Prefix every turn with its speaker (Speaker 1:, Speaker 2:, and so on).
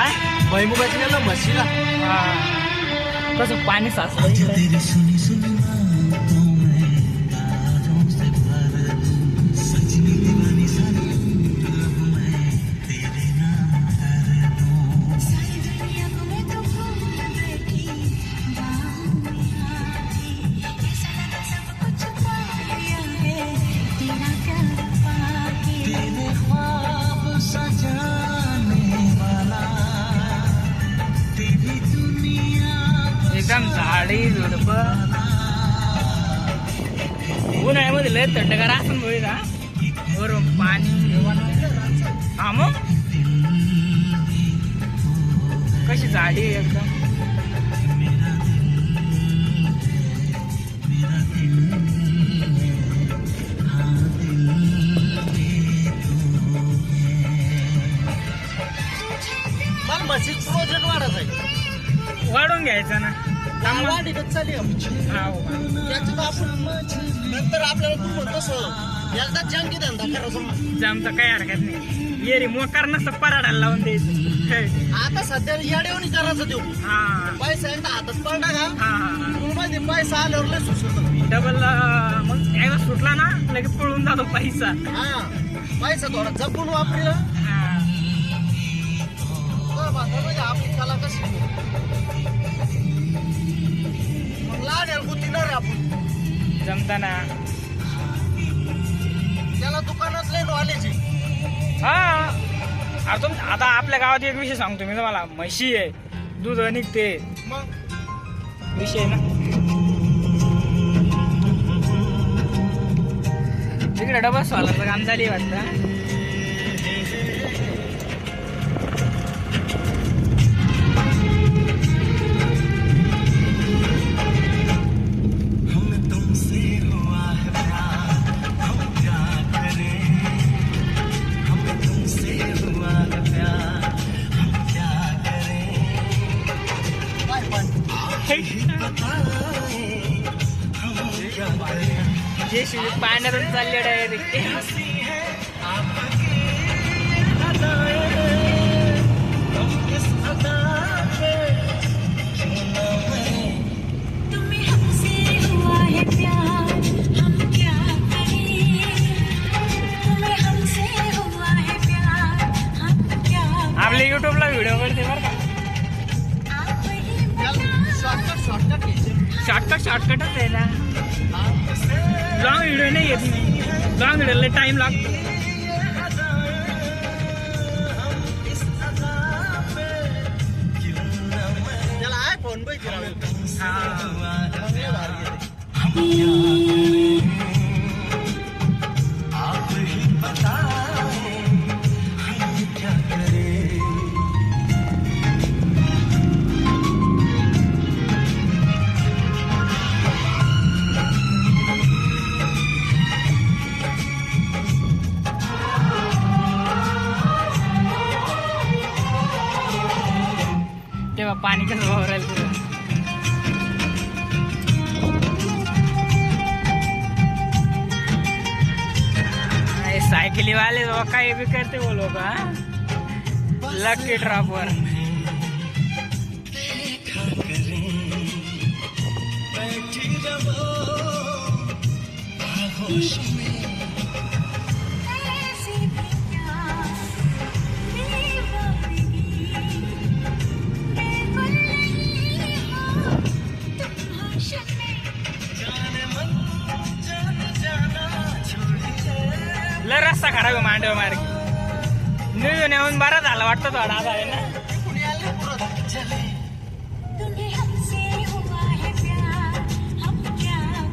Speaker 1: काय?
Speaker 2: भैमुगाची गेला म्हशीला.
Speaker 1: हा. कसं पाणी साचलं एकदम झाडी झुडप. उन्हाळ्यामध्ये लय थंडगार असं होईल हा. वरून पाणी. हा मग? कशी झाडी एकदम? वाढून घ्यायचं ना.
Speaker 2: चालली आपण नंतर आपल्याला तू धंदा करायचा
Speaker 1: काही हरकत नाही. ये रे मोकार नसतं पराडाला लावून द्यायचं.
Speaker 2: आता सध्या येड्यावणी करायचं देऊ.
Speaker 1: हा.
Speaker 2: पैसा एकदा हातात पडला का?
Speaker 1: हा.
Speaker 2: माहिती पैसा आल्यावर लय
Speaker 1: डबल मग एकदा सुटला ना लगेच पळून जातो पैसा.
Speaker 2: हा. पैसा थोडा जपून वापरला
Speaker 1: हा.
Speaker 2: तर म्हणजे आपली कला कशी? लहान गुतीणार रे आपण.
Speaker 1: जमताना.
Speaker 2: त्याला दुकानात लय नॉलेज आहे.
Speaker 1: हा. अरे तुम आता आपल्या गावात एक विषय सांगतो मी तुम्हाला. म्हशी आहे दूध निघते
Speaker 2: मग?
Speaker 1: विषय ना. तिकडे डबा सोलाचं काम झाली वाटतं
Speaker 3: है प्यार हम क्या
Speaker 1: आपल्या युट्यूबला व्हिडिओ करते बरं का?
Speaker 2: शॉर्टकट
Speaker 1: शॉर्टकटच आहे ना? लॉंग व्हिडिओ नाही येत मी लॉंग व्हिडिओला टाइम लागतो।
Speaker 2: त्याला आय फोन पाहिजे.
Speaker 1: हा पाणी कसं वावरायला तुझं ये वाले काही काय भी करते वो लोग लकी ड्रॉप वर
Speaker 3: बैठी
Speaker 1: लय रस्ता खराब आहे मांडव मार्ग. न्यू येऊन बरा झाला वाटतं थोडा आहे ना.